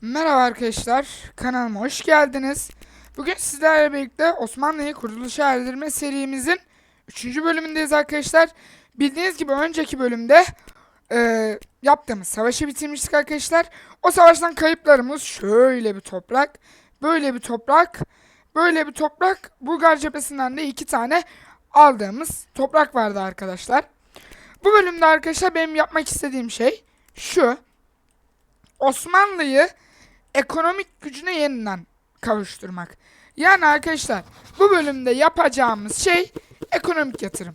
Merhaba arkadaşlar, kanalıma hoş geldiniz. Bugün sizlerle birlikte Osmanlı'yı kuruluşa erdirme serimizin 3. bölümündeyiz arkadaşlar. Bildiğiniz gibi önceki bölümde e, yaptığımız savaşı bitirmiştik arkadaşlar. O savaştan kayıplarımız şöyle bir toprak, böyle bir toprak, böyle bir toprak. Bulgar cephesinden de iki tane aldığımız toprak vardı arkadaşlar. Bu bölümde arkadaşlar benim yapmak istediğim şey şu. Osmanlı'yı ekonomik gücüne yeniden kavuşturmak. Yani arkadaşlar bu bölümde yapacağımız şey ekonomik yatırım.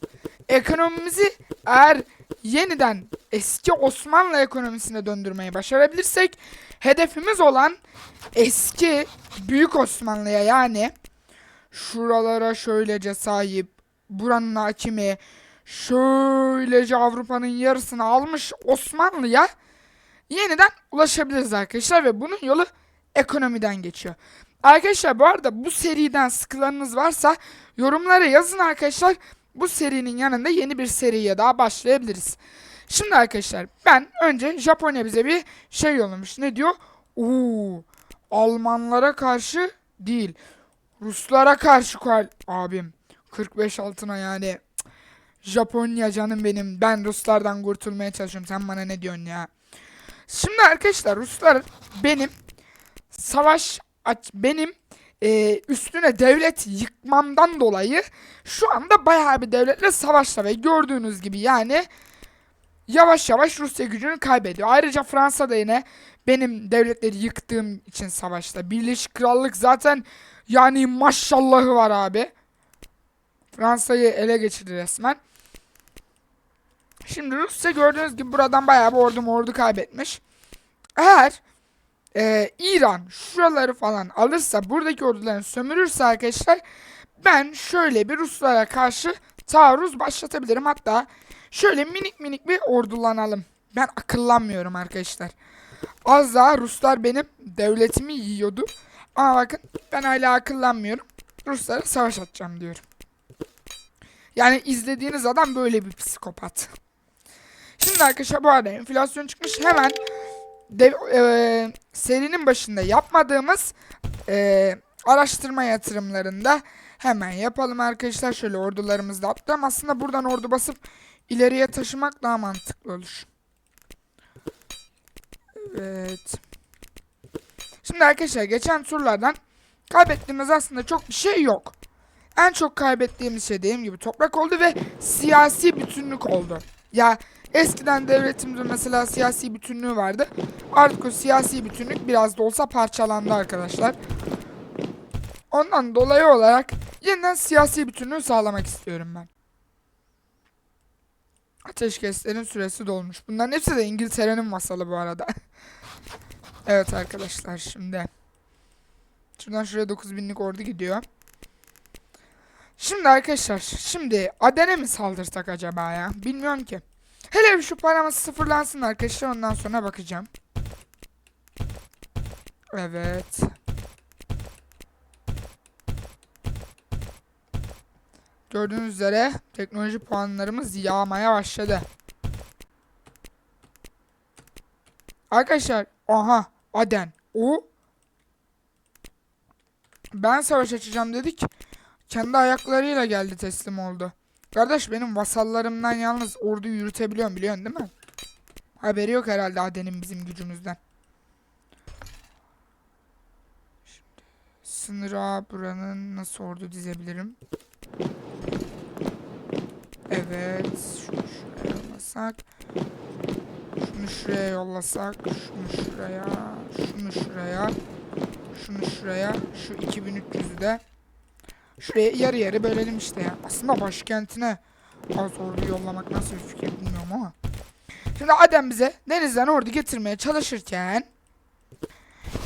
Ekonomimizi eğer yeniden eski Osmanlı ekonomisine döndürmeyi başarabilirsek hedefimiz olan eski Büyük Osmanlı'ya yani şuralara şöylece sahip buranın hakimi şöylece Avrupa'nın yarısını almış Osmanlı'ya yeniden ulaşabiliriz arkadaşlar ve bunun yolu ekonomiden geçiyor. Arkadaşlar bu arada bu seriden sıkılanınız varsa yorumlara yazın arkadaşlar. Bu serinin yanında yeni bir seriye daha başlayabiliriz. Şimdi arkadaşlar ben önce Japonya bize bir şey yollamış. Ne diyor? Oo, Almanlara karşı değil. Ruslara karşı kal abim. 45 altına yani. Japonya canım benim. Ben Ruslardan kurtulmaya çalışıyorum. Sen bana ne diyorsun ya? Şimdi arkadaşlar Ruslar benim savaş aç benim e, üstüne devlet yıkmamdan dolayı şu anda bayağı bir devletle savaşta ve gördüğünüz gibi yani yavaş yavaş Rusya gücünü kaybediyor. Ayrıca Fransa da yine benim devletleri yıktığım için savaşta. Birleşik Krallık zaten yani maşallahı var abi. Fransa'yı ele geçirdi resmen. Şimdi Rusya gördüğünüz gibi buradan bayağı bir ordu ordu kaybetmiş. Eğer e, İran şuraları falan alırsa buradaki ordularını sömürürse arkadaşlar ben şöyle bir Ruslara karşı taarruz başlatabilirim. Hatta şöyle minik minik bir ordulanalım. Ben akıllanmıyorum arkadaşlar. Az daha Ruslar benim devletimi yiyordu. Ama bakın ben hala akıllanmıyorum. Ruslara savaş atacağım diyorum. Yani izlediğiniz adam böyle bir psikopat. Şimdi arkadaşlar bu arada enflasyon çıkmış. Hemen dev, e, serinin başında yapmadığımız e, araştırma yatırımlarında hemen yapalım arkadaşlar. Şöyle ordularımızı da attım. Aslında buradan ordu basıp ileriye taşımak daha mantıklı olur. Evet. Şimdi arkadaşlar geçen turlardan kaybettiğimiz aslında çok bir şey yok. En çok kaybettiğimiz şey dediğim gibi toprak oldu ve siyasi bütünlük oldu. Ya eskiden devletimizin mesela siyasi bütünlüğü vardı. Artık o siyasi bütünlük biraz da olsa parçalandı arkadaşlar. Ondan dolayı olarak yeniden siyasi bütünlüğü sağlamak istiyorum ben. Ateşkeslerin süresi dolmuş. Bunların hepsi de İngiltere'nin masalı bu arada. evet arkadaşlar şimdi. Şuradan şuraya 9000'lik ordu gidiyor. Şimdi arkadaşlar şimdi Aden'e mi saldırsak acaba ya? Bilmiyorum ki. Hele şu paramız sıfırlansın arkadaşlar ondan sonra bakacağım. Evet. Gördüğünüz üzere teknoloji puanlarımız yağmaya başladı. Arkadaşlar aha Aden o ben savaş açacağım dedik. Kendi ayaklarıyla geldi teslim oldu. Kardeş benim vasallarımdan yalnız ordu yürütebiliyorum biliyorsun değil mi? Haberi yok herhalde Aden'in bizim gücümüzden. Şimdi sınıra buranın nasıl ordu dizebilirim? Evet. Şunu şuraya yollasak. Şunu şuraya yollasak. Şunu şuraya. Şunu şuraya. Şunu şuraya. Şu 2300'ü de. Şuraya yarı yarı bölelim işte ya. Aslında başkentine az ordu yollamak nasıl bir fikir bilmiyorum ama. Şimdi Aden bize denizden ordu getirmeye çalışırken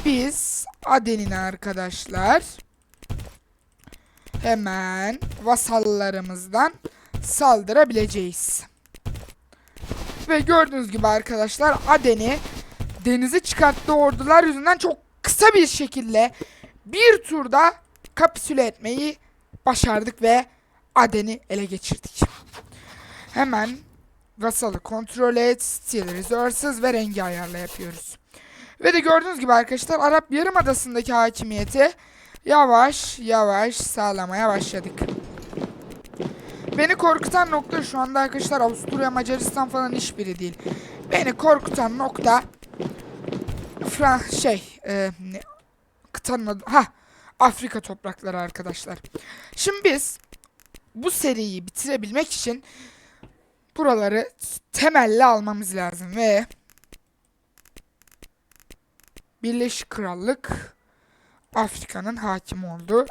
biz Aden'in arkadaşlar hemen vasallarımızdan saldırabileceğiz. Ve gördüğünüz gibi arkadaşlar Aden'i denize çıkarttığı ordular yüzünden çok kısa bir şekilde bir turda kapitüle etmeyi başardık ve Aden'i ele geçirdik. Hemen vasalı kontrol et, stil resources ve rengi ayarla yapıyoruz. Ve de gördüğünüz gibi arkadaşlar Arap Yarımadası'ndaki hakimiyeti yavaş yavaş sağlamaya başladık. Beni korkutan nokta şu anda arkadaşlar Avusturya Macaristan falan hiçbiri değil. Beni korkutan nokta Fran şey e, kıtanın adı ha Afrika toprakları arkadaşlar. Şimdi biz bu seriyi bitirebilmek için buraları temelli almamız lazım ve Birleşik Krallık Afrika'nın hakim oldu.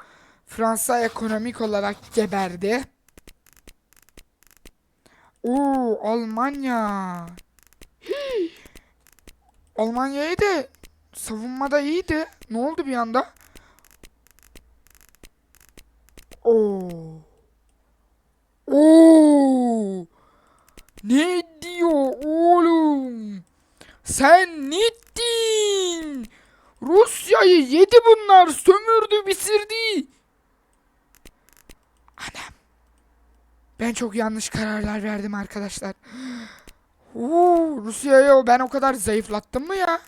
Fransa ekonomik olarak geberdi. Oo Almanya. Hii. Almanya'yı da savunmada iyiydi. Ne oldu bir anda? Oo. Oo. Ne diyor oğlum? Sen ne ettin? Rusya'yı yedi bunlar, sömürdü, bitirdi. Anam. Ben çok yanlış kararlar verdim arkadaşlar. Oo, Rusya'yı ben o kadar zayıflattım mı ya?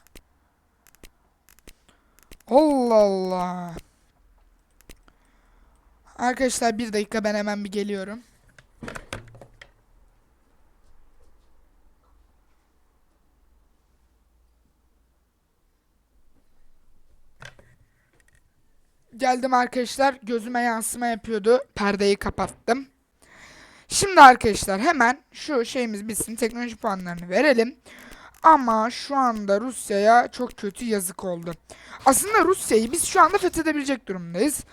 Allah Allah. Arkadaşlar bir dakika ben hemen bir geliyorum. Geldim arkadaşlar. Gözüme yansıma yapıyordu. Perdeyi kapattım. Şimdi arkadaşlar hemen şu şeyimiz bitsin. Teknoloji puanlarını verelim. Ama şu anda Rusya'ya çok kötü yazık oldu. Aslında Rusya'yı biz şu anda fethedebilecek durumdayız.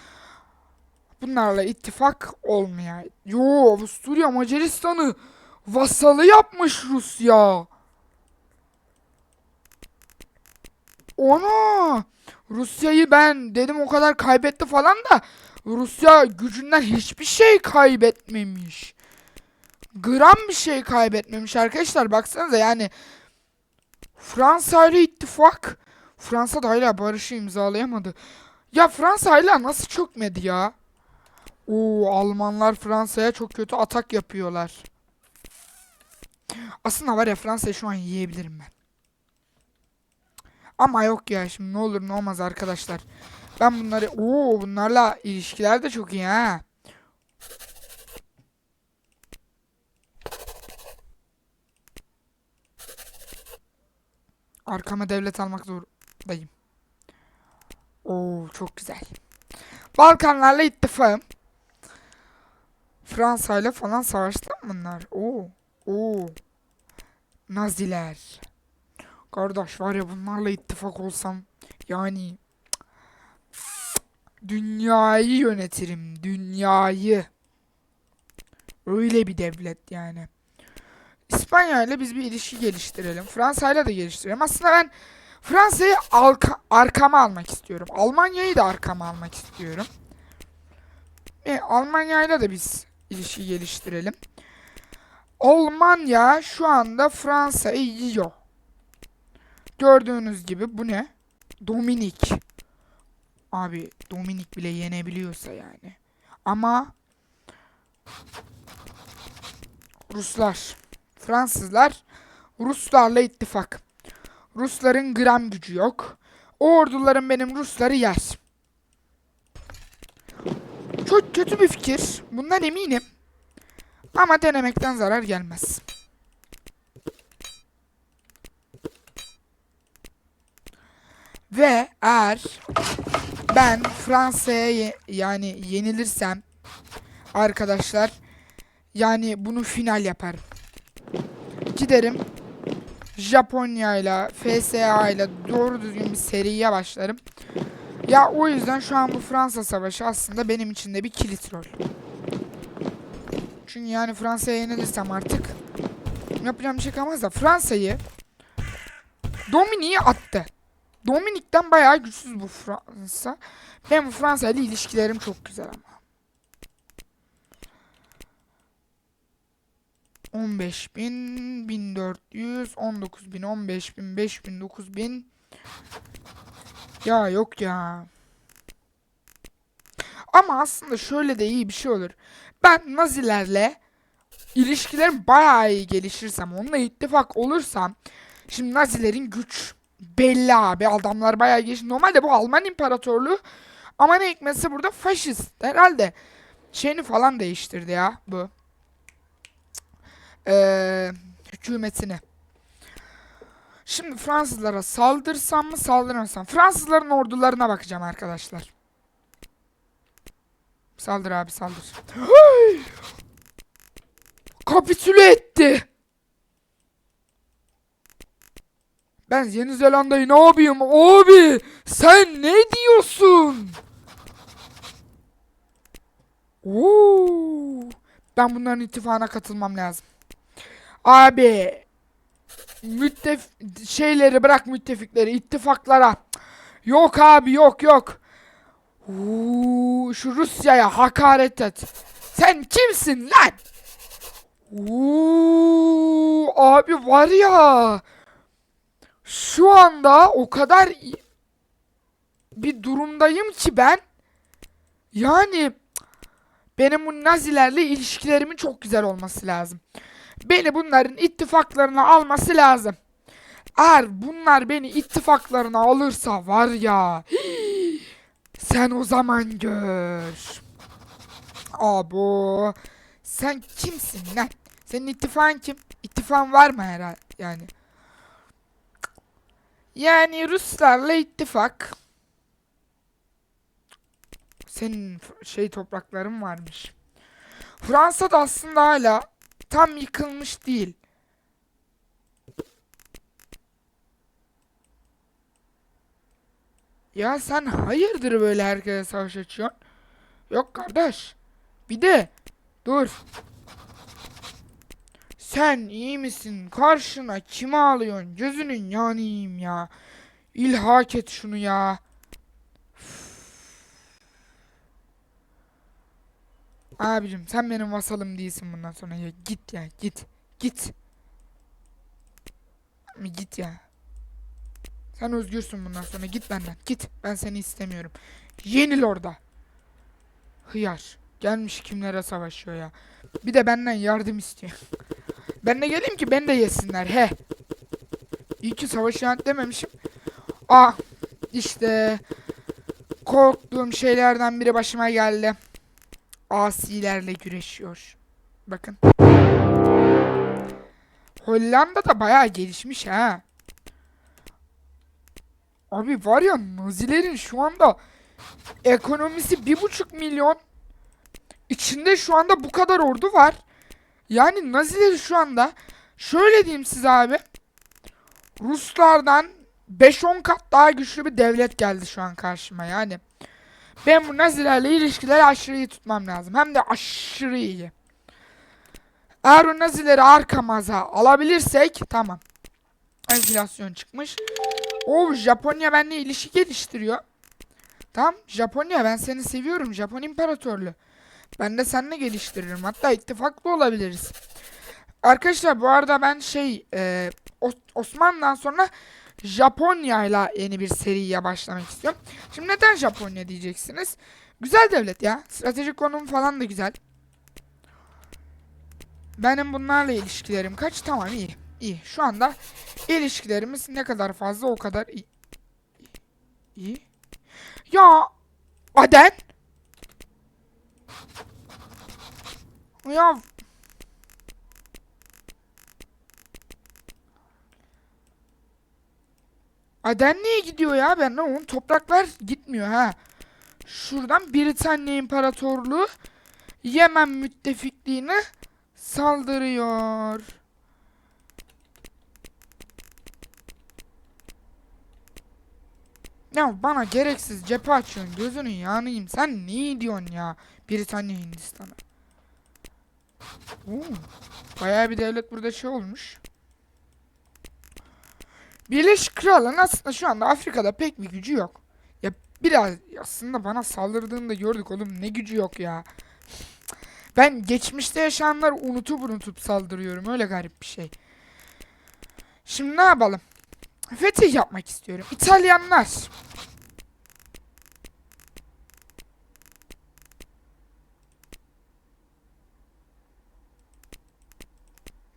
Bunlarla ittifak olmaya. Yo Avusturya Macaristan'ı vasalı yapmış Rusya. Ona Rusya'yı ben dedim o kadar kaybetti falan da Rusya gücünden hiçbir şey kaybetmemiş. Gram bir şey kaybetmemiş arkadaşlar baksanıza yani Fransa ile ittifak Fransa da hala barışı imzalayamadı. Ya Fransa hala nasıl çökmedi ya? Oo Almanlar Fransa'ya çok kötü atak yapıyorlar. Aslında var ya Fransa'yı şu an yiyebilirim ben. Ama yok ya şimdi ne olur ne olmaz arkadaşlar. Ben bunları oo bunlarla ilişkiler de çok iyi ha. Arkama devlet almak zorundayım. Oo çok güzel. Balkanlarla ittifakım. Fransa ile falan savaştı bunlar? Oo. Oo. Naziler. Kardeş var ya bunlarla ittifak olsam yani dünyayı yönetirim. Dünyayı. Öyle bir devlet yani. İspanya ile biz bir ilişki geliştirelim. Fransa ile de geliştirelim. Aslında ben Fransa'yı arka, arkama almak istiyorum. Almanya'yı da arkama almak istiyorum. E, Almanya ile de biz ilişki geliştirelim. Almanya şu anda Fransa'yı yiyor. Gördüğünüz gibi bu ne? Dominik. Abi Dominik bile yenebiliyorsa yani. Ama Ruslar, Fransızlar Ruslarla ittifak. Rusların gram gücü yok. O orduların benim Rusları yer. Çok kötü bir fikir. Bundan eminim. Ama denemekten zarar gelmez. Ve eğer ben Fransa'ya ye- yani yenilirsem arkadaşlar yani bunu final yaparım. Giderim Japonya ile FSA ile doğru düzgün bir seriye başlarım. Ya o yüzden şu an bu Fransa savaşı aslında benim için de bir kilit rol. Çünkü yani Fransa'ya yenilirsem artık yapacağım bir şey kalmaz da Fransa'yı Dominik'i attı. Dominik'ten bayağı güçsüz bu Fransa. Benim Fransa ile ilişkilerim çok güzel ama. 15 bin, 1400, 19 bin, 15 bin, 5 bin, 9 bin. Ya yok ya. Ama aslında şöyle de iyi bir şey olur. Ben Nazilerle ilişkilerim bayağı iyi gelişirsem, onunla ittifak olursam, şimdi Nazilerin güç belli abi. Adamlar bayağı geç. Normalde bu Alman İmparatorluğu ama ne hikmetse burada faşist. Herhalde şeyini falan değiştirdi ya bu. Ee, hükümetini. Şimdi Fransızlara saldırsam mı saldırmasam? Fransızların ordularına bakacağım arkadaşlar. Saldır abi saldır. Kapitüle etti. Ben Yeni Zelanda'yı ne yapayım abi? Sen ne diyorsun? Oo, ben bunların ittifakına katılmam lazım. Abi müttef şeyleri bırak müttefikleri ittifaklara. Yok abi yok yok. Oo, şu Rusya'ya hakaret et. Sen kimsin lan? Oo, abi var ya. Şu anda o kadar bir durumdayım ki ben. Yani benim bu Nazilerle ilişkilerimin çok güzel olması lazım. Beni bunların ittifaklarına alması lazım. Eğer bunlar beni ittifaklarına alırsa var ya. Sen o zaman gör. Abo. Sen kimsin lan? Senin ittifakın kim? İttifakın var mı herhalde yani? Yani Ruslarla ittifak. Senin şey toprakların varmış. Fransa da aslında hala tam yıkılmış değil. Ya sen hayırdır böyle herkese savaş açıyorsun? Yok kardeş. Bir de dur. Sen iyi misin? Karşına kimi alıyorsun? Gözünün yanayım ya. İlhak et şunu ya. Abicim sen benim vasalım değilsin bundan sonra ya. Git ya git. Git. Git ya. Sen özgürsün bundan sonra git benden. Git. Ben seni istemiyorum. Yenil orada. Hıyar. Gelmiş kimlere savaşıyor ya. Bir de benden yardım istiyor. Ben de geleyim ki ben de yesinler he. İyi ki savaşı dememişim. Ah işte korktuğum şeylerden biri başıma geldi. Asilerle güreşiyor. Bakın. Hollanda da bayağı gelişmiş ha. Abi var ya Nazilerin şu anda ekonomisi bir buçuk milyon. İçinde şu anda bu kadar ordu var. Yani Nazileri şu anda şöyle diyeyim size abi. Ruslardan 5-10 kat daha güçlü bir devlet geldi şu an karşıma yani. Ben bu Nazilerle ilişkileri aşırı iyi tutmam lazım. Hem de aşırı iyi. Eğer o Nazileri arkamaza alabilirsek tamam. Enflasyon çıkmış. O Japonya benimle ilişki geliştiriyor. Tamam Japonya ben seni seviyorum. Japon İmparatorluğu. Ben de seninle geliştiririm. Hatta ittifaklı olabiliriz. Arkadaşlar bu arada ben şey e, Os- Osmanlı'dan sonra Japonya ile yeni bir seriye başlamak istiyorum. Şimdi neden Japonya diyeceksiniz? Güzel devlet ya. Stratejik konum falan da güzel. Benim bunlarla ilişkilerim kaç? Tamam iyi. İyi. Şu anda ilişkilerimiz ne kadar fazla o kadar iyi. İyi. Ya Aden Ya Aden niye gidiyor ya? Ben onun topraklar gitmiyor ha. Şuradan Britanya İmparatorluğu Yemen müttefikliğine saldırıyor. Ya bana gereksiz cephe açıyorsun. Gözünün yanayım. Sen ne diyorsun ya? Britanya Hindistan'a. Oo, bayağı bir devlet burada şey olmuş. Birleşik Krallığın aslında şu anda Afrika'da pek bir gücü yok. Ya biraz aslında bana saldırdığında gördük oğlum ne gücü yok ya. Ben geçmişte yaşananları unutup unutup saldırıyorum. Öyle garip bir şey. Şimdi ne yapalım? Fetih yapmak istiyorum. İtalyanlar.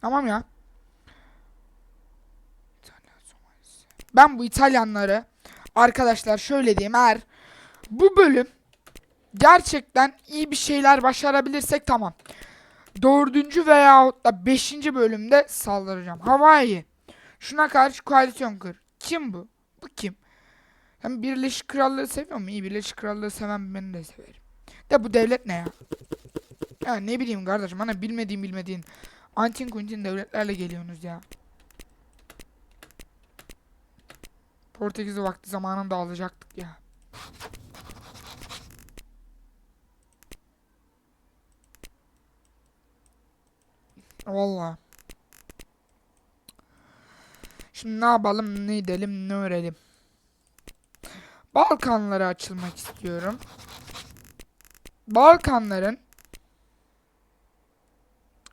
Tamam ya. Ben bu İtalyanları arkadaşlar şöyle diyeyim eğer bu bölüm gerçekten iyi bir şeyler başarabilirsek tamam. Dördüncü veyahut da beşinci bölümde saldıracağım. Hawaii. Şuna karşı koalisyon kur. Kim bu? Bu kim? Hem Birleşik Krallığı seviyor mu? İyi Birleşik Krallığı seven beni de severim. De bu devlet ne ya? Ya ne bileyim kardeşim bana bilmediğin bilmediğin antin kuntin devletlerle geliyorsunuz ya. Portekiz'i vakti zamanında alacaktık ya. Valla. Şimdi ne yapalım, ne edelim, ne öğrenelim. Balkanlara açılmak istiyorum. Balkanların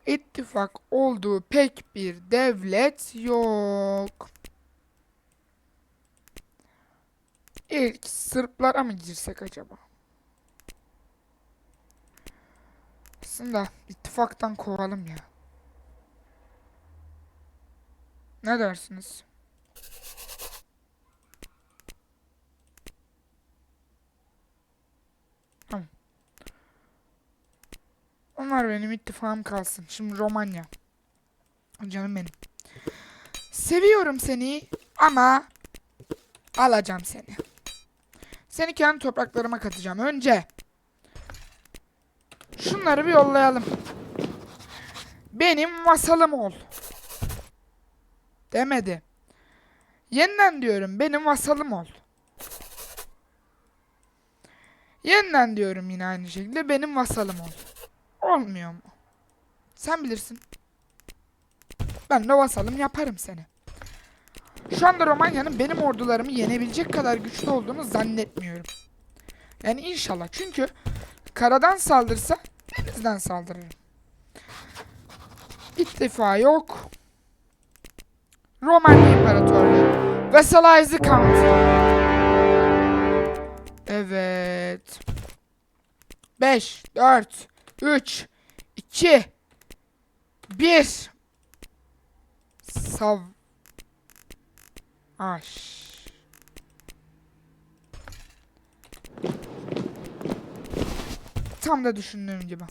ittifak olduğu pek bir devlet yok. İlk Sırplara mı girsek acaba? Aslında ittifaktan kovalım ya. Ne dersiniz? Tamam. Onlar benim ittifakım kalsın. Şimdi Romanya. Canım benim. Seviyorum seni ama alacağım seni. Seni kendi topraklarıma katacağım. Önce şunları bir yollayalım. Benim vasalım ol. Demedi. Yeniden diyorum benim vasalım ol. Yeniden diyorum yine aynı şekilde benim vasalım ol. Olmuyor mu? Sen bilirsin. Ben de vasalım yaparım seni. Şu anda Romanya'nın benim ordularımı yenebilecek kadar güçlü olduğunu zannetmiyorum. Yani inşallah. Çünkü karadan saldırsa denizden saldırırım. İttifa yok. Romanya İmparatorluğu. Vassalize the Country. Evet. 5, 4, 3, 2, 1. Sav... Aş. Tam da düşündüğüm gibi.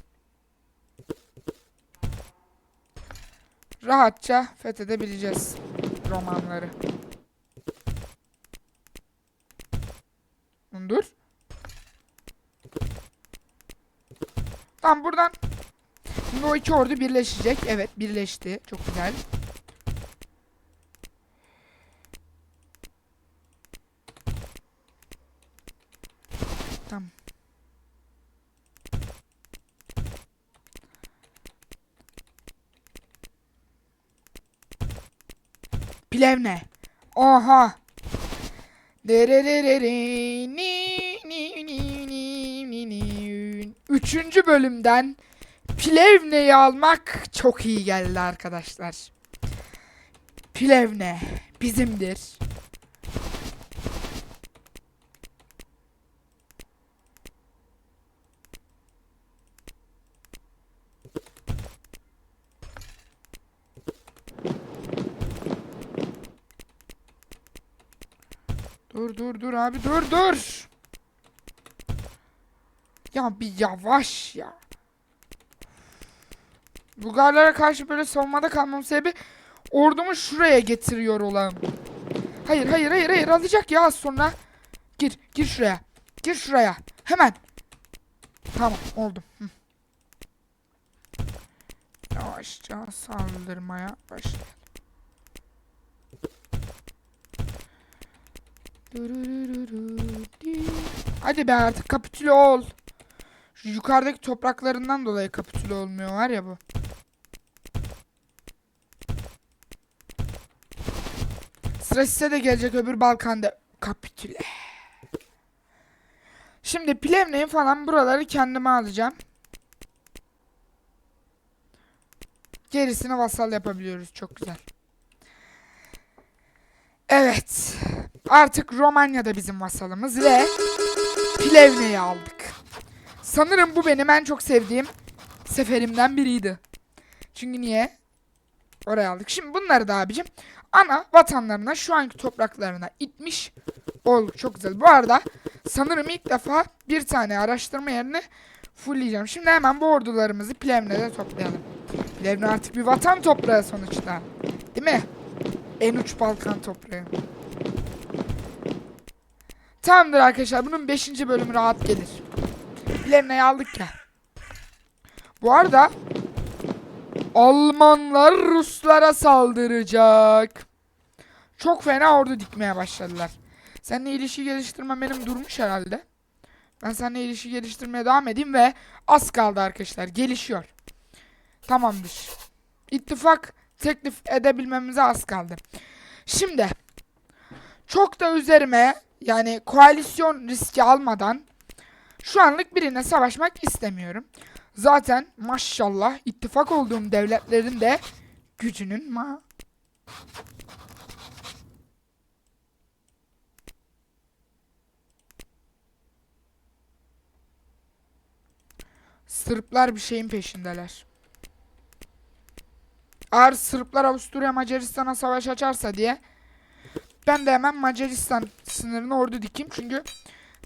Rahatça fethedebileceğiz romanları. Dur. Tamam buradan Şimdi o iki ordu birleşecek. Evet birleşti. Çok güzel. Tamam. Plevne. Oha. Derererere, 3. bölümden Plevne'yi almak çok iyi geldi arkadaşlar. Plevne bizimdir. Dur dur dur abi dur dur. Ya bir yavaş ya. Bulgarlara karşı böyle savunmada kalmam sebebi ordumu şuraya getiriyor olan. Hayır hayır hayır hayır alacak ya az sonra. Gir gir şuraya. Gir şuraya. Hemen. Tamam oldum. Hı. Yavaşça saldırmaya başlayalım. Hadi be artık kapitüle ol. Yukarıdaki topraklarından dolayı kapitüle olmuyor var ya bu. Sıra size de gelecek öbür Balkan'da kapitüle. Şimdi Plevne'yi falan buraları kendime alacağım. Gerisini vasal yapabiliyoruz. Çok güzel. Evet. Artık Romanya da bizim vasalımız ve Plevne'yi aldık. Sanırım bu benim en çok sevdiğim seferimden biriydi. Çünkü niye? Oraya aldık. Şimdi bunları da abicim ana vatanlarına şu anki topraklarına itmiş olduk. Çok güzel. Bu arada sanırım ilk defa bir tane araştırma yerini fullleyeceğim. Şimdi hemen bu ordularımızı Plevne'de toplayalım. Plevne artık bir vatan toprağı sonuçta. Değil mi? En uç Balkan toprağı. Tamamdır arkadaşlar. Bunun 5. bölümü rahat gelir. Plevne'yi aldık ya. Bu arada Almanlar Ruslara saldıracak. Çok fena ordu dikmeye başladılar. Seninle ilişki geliştirme benim durmuş herhalde. Ben seninle ilişki geliştirmeye devam edeyim ve az kaldı arkadaşlar. Gelişiyor. Tamamdır. İttifak teklif edebilmemize az kaldı. Şimdi çok da üzerime yani koalisyon riski almadan şu anlık birine savaşmak istemiyorum. Zaten maşallah ittifak olduğum devletlerin de gücünün ma Sırplar bir şeyin peşindeler. Eğer Sırplar Avusturya Macaristan'a savaş açarsa diye ben de hemen Macaristan sınırına ordu dikeyim çünkü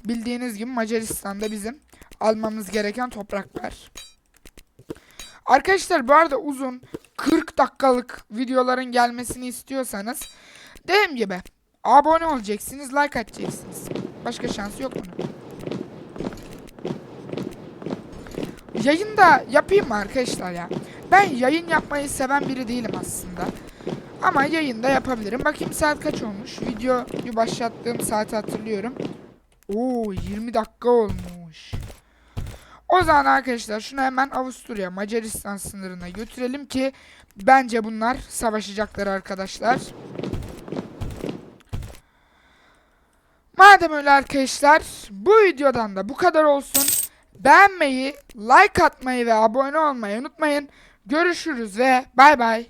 bildiğiniz gibi Macaristan'da bizim almamız gereken topraklar. Arkadaşlar bu arada uzun 40 dakikalık videoların gelmesini istiyorsanız dediğim gibi abone olacaksınız, like atacaksınız. Başka şansı yok bunun. Yayın da yapayım mı arkadaşlar ya? Ben yayın yapmayı seven biri değilim aslında. Ama yayın da yapabilirim. Bakayım saat kaç olmuş. Videoyu başlattığım saati hatırlıyorum. Oo 20 dakika olmuş. O zaman arkadaşlar şunu hemen Avusturya Macaristan sınırına götürelim ki bence bunlar savaşacaklar arkadaşlar. Madem öyle arkadaşlar bu videodan da bu kadar olsun. Beğenmeyi, like atmayı ve abone olmayı unutmayın. Görüşürüz ve bay bay.